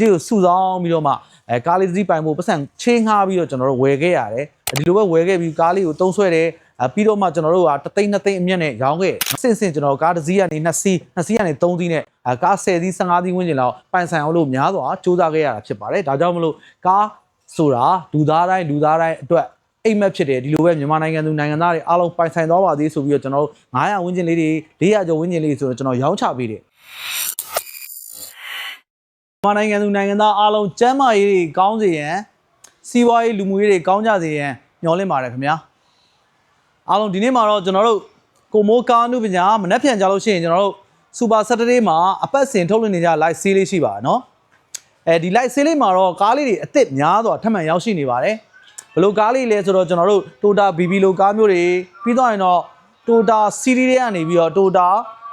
ကြေးကိုစုဆောင်းပြီးတော့မှအဲကားလေးတစ်စီးပိုင်ဖို့ပတ်စံချင်းငှားပြီးတော့ကျွန်တော်တို့ဝယ်ခဲ့ရတယ်ဒီလိုပဲဝယ်ခဲ့ပြီးကားလေးကိုတုံးဆွဲတယ်အဲပြီးတော့မှကျွန်တော်တို့ကတသိန်းနှစ်သိန်းအမြတ်နဲ့ရောင်းခဲ့စင်စင်ကျွန်တော်ကားတစ်စီးကနေနှစ်စီးနှစ်စီးကနေသုံးစီးနဲ့အဲကား10စီး15စီးဝန်းကျင်လောက်ပိုင်ဆိုင်အောင်လို့များစွာစူးစမ်းခဲ့ရတာဖြစ်ပါတယ်ဒါကြောင့်မလို့ကားဆိုတာလူသားတိုင်းလူသားတိုင်းအတွက်အိမ်မက်ဖြစ်တယ်ဒီလိုပဲမြန်မာနိုင်ငံသူနိုင်ငံသားတွေအားလုံးပိုင်ဆိုင်သွားပါသေးဆိုပြီးတော့ကျွန်တော်တို့900ဝန်းကျင်လေးတွေ400ကျော်ဝန်းကျင်လေးဆိုတော့ကျွန်တော်ရောင်းချပေးတယ် မြန်မာနိုင်ငံသူနိုင်ငံသားအားလုံးကျန်းမာရေးတွေကောင်းစေရန်စီးပွားရေးလူမှုရေးတွေကောင်းကြစေရန်ညှော်လင့်ပါတယ်ခင်ဗျာအားလုံးဒီနေ့မှာတော့ကျွန်တော်တို့ကိုမိုးကားနုပညာမနှက်ပြန်ကြလို့ရှိရင်ကျွန်တော်တို့စူပါစက်တဒေးမှာအပတ်စဉ်ထုတ်လွှင့်နေကြ live ဆေးလေးရှိပါနော်အဲဒီ light ဆေးလေးမှာတော့ကားလေးတွေအစ်စ်များစွာထပ်မံရောက်ရှိနေပါတယ်ဘယ်လိုကားလေးလဲဆိုတော့ကျွန်တော်တို့ Toyota BB လိုကားမျိုးတွေပြီးတော့ရင်တော့ Toyota Series တွေကနေပြီးတော့ Toyota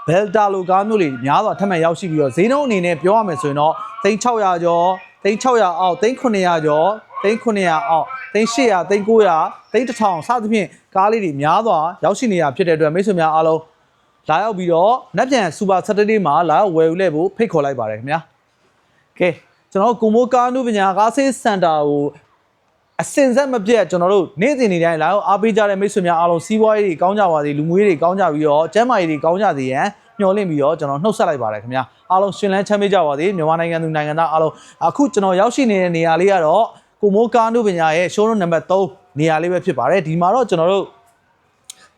Belta လိုကားမျိုးတွေများစွာထပ်မံရောက်ရှိပြီးတော့ဈေးနှုန်းအနေနဲ့ပြောရမယ်ဆိုရင်တော့ 3600ကျော်3600အောက်3900ကျော်3900အောက်3800 3900 3000စသဖြင့်ကားလေးတွေများစွာရောက်ရှိနေတာဖြစ်တဲ့အတွက်မိတ်ဆွေများအားလုံးလာရောက်ပြီးတော့နက်ပြန် Super Saturday မှာလာရောက်ဝယ်ယူလဲဖို့ဖိတ်ခေါ်လိုက်ပါတယ်ခင်ဗျာကဲကျွန်တော်တို့ကုမိုးကားနုပညာကားဆေးစင်တာကိုအစင်ဆက်မပြတ်ကျွန်တော်တို့နေ့စဉ်နေ့တိုင်းလာအောင်အားပေးကြတဲ့မိတ်ဆွေများအားလုံးစီးပွားရေးတွေကောင်းကြပါစေလူမှုရေးတွေကောင်းကြပြီးတော့ကျန်းမာရေးတွေကောင်းကြစေရန်မျှော်လင့်ပြီးတော့ကျွန်တော်နှုတ်ဆက်လိုက်ပါတယ်ခင်ဗျာ အားလုံးရှင်လန်းချမ်းမြေ့ကြပါစေမြန်မာနိုင်ငံသူနိုင်ငံသားအားလုံးအခုကျွန်တော်ရောက်ရှိနေတဲ့နေရာလေးကတော့ကုမိုးကားနုပညာရဲ့ showroom number 3နေရာလေးပဲဖြစ်ပါတယ်ဒီမှာတော့ကျွန်တော်တို့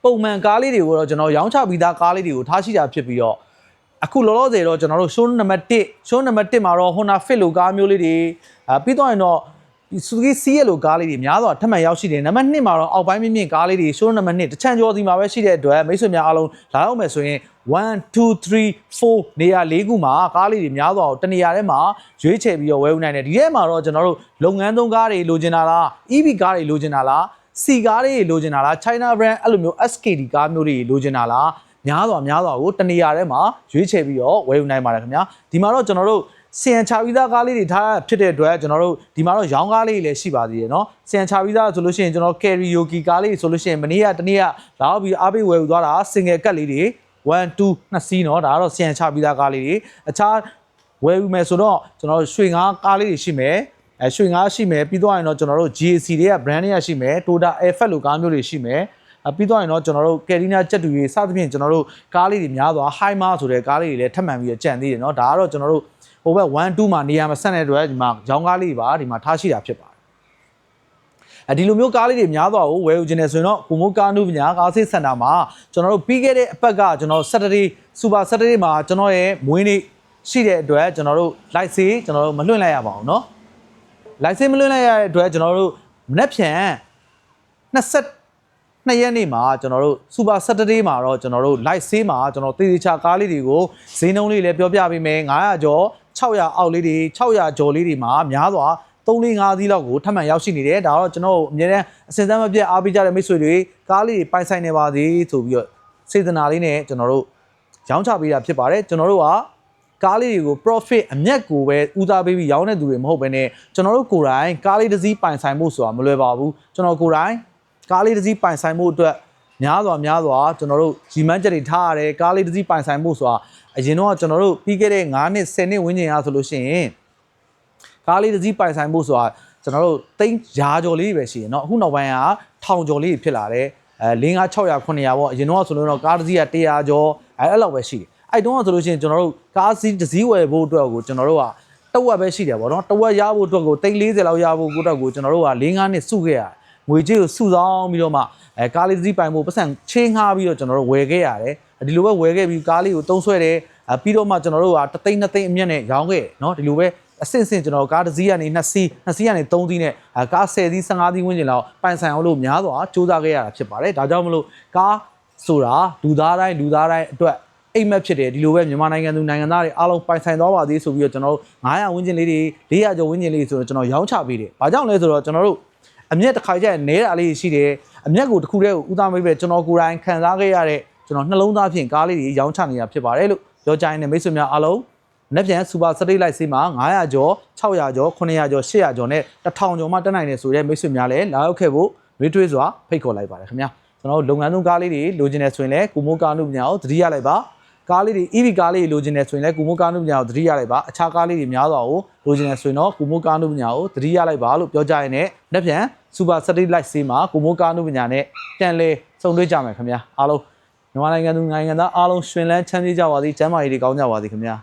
ပုံမှန်ကားလေးတွေကိုတော့ကျွန်တော်ရောင်းချပြီးသားကားလေးတွေကိုထားရှိတာဖြစ်ပြီးတော့အခုလောလောဆယ်တော့ကျွန်တော်တို့ show number 1 show number 1မှာတော့ Honda Fit လိုကားမျိုးလေးတွေအာပြီးတော့ရင်တော့ Suzuki CL လိုကားလေးတွေများစွာထပ်မံရောက်ရှိတယ်နံပါတ်2မှာတော့အောက်ပိုင်းမြင့်မြင့်ကားလေးတွေ show number 2တချမ်းကျော်စီမှာပဲရှိတဲ့အတွက်မိတ်ဆွေများအားလုံးလာရောက်မယ်ဆိုရင်1 2 3 4နေရာ၄ခုမှာကားလေးတွေများစွာကိုတနေရာထဲမှာရွေးချယ်ပြီးတော့ဝယ်ယူနိုင်တယ်ဒီထဲမှာတော့ကျွန်တော်တို့လုပ်ငန်းသုံးကားတွေလိုချင်တာလား EV ကားတွေလိုချင်တာလားစီကားတွေလိုချင်တာလား China brand အဲ့လိုမျိုး SKD ကားမျိုးတွေလိုချင်တာလားများစွာများစွာကိုတနေရာထဲမှာရွေးချယ်ပြီးတော့ဝယ်ယူနိုင်ပါတယ်ခင်ဗျာဒီမှာတော့ကျွန်တော်တို့ စီယန်ချာဗီဇာကားလေးတွေထားဖြစ်တဲ့အတွက်ကျွန်တော်တို့ဒီမှာတော့ရောင်းကားလေးတွေလည်းရှိပါသေးတယ်เนาะစီယန်ချာဗီဇာဆိုလို့ရှိရင်ကျွန်တော် karaoke ကားလေးဆိုလို့ရှိရင်မနေ့ကတနေ့ကလာတော့ပြီးအားပေးဝယ်ယူသွားတာ single ကတ်လေးတွေ1 2နှစ်စီးเนาะဒါကတော့စီယန်ချာဗီဇာကားလေးတွေအခြားဝယ်ယူမယ်ဆိုတော့ကျွန်တော်တို့ရွှေငါးကားလေးတွေရှိမယ်အဲရွှေငါးရှိမယ်ပြီးတော့ရင်တော့ကျွန်တော်တို့ GAC တွေက brand တွေကရှိမယ် Toyota Airfat လိုကားမျိုးတွေရှိမယ်အပြီးတော့ရင်တော့ကျွန်တော်တို့ကယ်ရီနာချက်တူတွေစသဖြင့်ကျွန်တော်တို့ကားလေးတွေများစွာ high mar ဆိုတဲ့ကားလေးတွေလည်းထပ်မံပြီးတော့ကြံသေးတယ်เนาะဒါကတော့ကျွန်တော်တို့ ဟိုဘက်1 2မှာနေရာမဆက်တဲ့အတွက်ဒီမှာရောင်းကားလေးပါဒီမှာထားရှိတာဖြစ်ပါတယ်အဲဒီလိုမျိုးကားလေးတွေများစွာကိုဝယ်ယူခြင်းနဲ့ဆိုရင်တော့ကိုမိုးကားနုပညာကားဆေးစင်တာမှာကျွန်တော်တို့ပြီးခဲ့တဲ့အပတ်ကကျွန်တော် Saturday Super Saturday မှာကျွန်တော်ရဲ့မွေးနေ့ရှိတဲ့အတွက်ကျွန်တော်တို့ live ဆေးကျွန်တော်တို့မလွှင့်လိုက်ရပါဘူးเนาะ live ဆေးမလွှင့်လိုက်ရတဲ့အတွက်ကျွန်တော်တို့မနေ့ဖြန်20 နှစ်ရက်နေ့မှာကျွန်တော်တို့ Super Saturday မှာတော့ကျွန်တော်တို့ live sale မှာကျွန်တော်တေးသေးချာကားလေးတွေကိုဈေးနှုန်းလေးလည်းပြောပြပေးမယ်900ကျော်600အောက်လေးတွေ600ကျော်လေးတွေမှာများစွာ3 4 5စီးလောက်ကိုထပ်မံရောက်ရှိနေတယ်ဒါတော့ကျွန်တော်တို့အများနဲ့အစင်စမ်းမပြတ်အားပေးကြတဲ့မိတ်ဆွေတွေကားလေးတွေပိုင်ဆိုင်နေပါသေးဆိုပြီးတော့စေတနာလေးနဲ့ကျွန်တော်တို့ရောင်းချပေးတာဖြစ်ပါတယ်ကျွန်တော်တို့ကကားလေးတွေကို profit အမြတ်ကိုပဲဦးစားပေးပြီးရောင်းတဲ့သူတွေမဟုတ်ဘဲနဲ့ကျွန်တော်တို့ကိုယ်တိုင်ကားလေးတစ်စီးပိုင်ဆိုင်ဖို့ဆိုတာမလွယ်ပါဘူးကျွန်တော်ကိုယ်တိုင် ကားလေးတစ်စီးပိုင်ဆိုင်မှုအတွက်များစွာများစွာကျွန်တော်တို့ရီမန်းချက်တွေထားရတယ်ကားလေးတစ်စီးပိုင်ဆိုင်မှုဆိုတာအရင်တော့ကျွန်တော်တို့ပြီးခဲ့တဲ့9နှစ်10နှစ်ဝန်းကျင်အားဆိုလို့ရှိရင်ကားလေးတစ်စီးပိုင်ဆိုင်မှုဆိုတာကျွန်တော်တို့တိန်းရာကျော်လေးပဲရှိရเนาะအခုနောက်ပိုင်းကထောင်ကျော်လေးဖြစ်လာတယ်အဲ5 600 900ပေါ့အရင်တော့ဆိုလို့တော့ကားတစ်စီးက100ကျော်အဲအဲ့လောက်ပဲရှိတယ်အဲ့တုန်းကဆိုလို့ရှိရင်ကျွန်တော်တို့ကားစီးတစ်စီးဝယ်ဖို့အတွက်ကိုကျွန်တော်တို့ကတဝက်ပဲရှိတယ်ပေါ့နော်တဝက်ရဖို့အတွက်ကို340လောက်ရဖို့ကိုအတွက်ကိုကျွန်တော်တို့က4 5နှစ်စုခဲ့ရတယ် ငွေကြေးကိုစုဆောင်းပြီးတော့မှအဲကားလေးတစ်စီးပိုင်ဖို့ပတ်စံချင်းငှားပြီးတော့ကျွန်တော်တို့ဝယ်ခဲ့ရတယ်ဒီလိုပဲဝယ်ခဲ့ပြီးကားလေးကိုတုံးဆွဲတယ်အဲပြီးတော့မှကျွန်တော်တို့ကတသိန်းနှစ်သိန်းအမြတ်နဲ့ရောင်းခဲ့တယ်เนาะဒီလိုပဲအဆင့်ဆင့်ကျွန်တော်ကားတစ်စီးကနေနှစ်စီးနှစ်စီးကနေသုံးစီးနဲ့အဲကား10စီး15စီးဝန်းကျင်လောက်ပိုင်ဆိုင်အောင်လို့များစွာစူးစမ်းခဲ့ရတာဖြစ်ပါတယ်ဒါကြောင့်မလို့ကားဆိုတာလူသားတိုင်းလူသားတိုင်းအတွက်အိမ်မက်ဖြစ်တယ်ဒီလိုပဲမြန်မာနိုင်ငံသူနိုင်ငံသားတွေအားလုံးပိုင်ဆိုင်သွားပါသေးဆိုပြီးတော့ကျွန်တော်တို့900ဝန်းကျင်လေးတွေ400ကျော်ဝန်းကျင်လေးဆိုတော့ကျွန်တော်ရောင်းချပေးတယ်။ဘာကြောင့်လဲဆိုတော့ကျွန်တော်တို့ အမျက်တစ်ခါကျရင်နဲတာလေးရှိတယ်အမျက်ကိုတစ်ခုတည်းကိုဥသားမိပဲကျွန်တော်ကိုယ်တိုင်ခံစားခဲ့ရတဲ့ကျွန်တော်နှလုံးသားဖြင့်ကားလေးတွေရောင်းချနေတာဖြစ်ပါတယ်လို့ပြောကြရင်လည်းမိတ်ဆွေများအားလုံးနေ့ပြန်စူပါစတိတ်လိုက်ဆေးမှာ900ကျော်600ကျော်900ကျော်800ကျော်နဲ့1000ကျော်မှတက်နိုင်တယ်ဆိုတဲ့မိတ်ဆွေများလည်းလာရောက်ခဲ့ဖို့ရွေးထွေးစွာဖိတ်ခေါ်လိုက်ပါတယ်ခင်ဗျာကျွန်တော်တို့လုပ်ငန်းသုံးကားလေးတွေလိုချင်တယ်ဆိုရင်လည်းကိုမိုးကားနုပညာကိုသတိရလိုက်ပါ ကားလေးတွေ EV ကားလေးတွေလိုချင်တယ်ဆိုရင်လည်းကိုမိုးကားနုပညာကိုသတိရလိုက်ပါအခြားကားလေးတွေများစွာကိုလိုချင်တယ်ဆိုရင်တော့ကိုမိုးကားနုပညာကိုသတိရလိုက်ပါလို့ပြောကြရတဲ့လက်ပြန် Super Satellite ဆေးမှာကိုမိုးကားနုပညာနဲ့ပြန်လဲစုံတွေ့ကြမယ်ခင်ဗျာအားလုံးမြန်မာနိုင်ငံသူနိုင်ငံသားအားလုံးရှင်လန်းချမ်းမြေ့ကြပါစေကျမ်းမာရေးတွေကောင်းကြပါစေခင်ဗျာ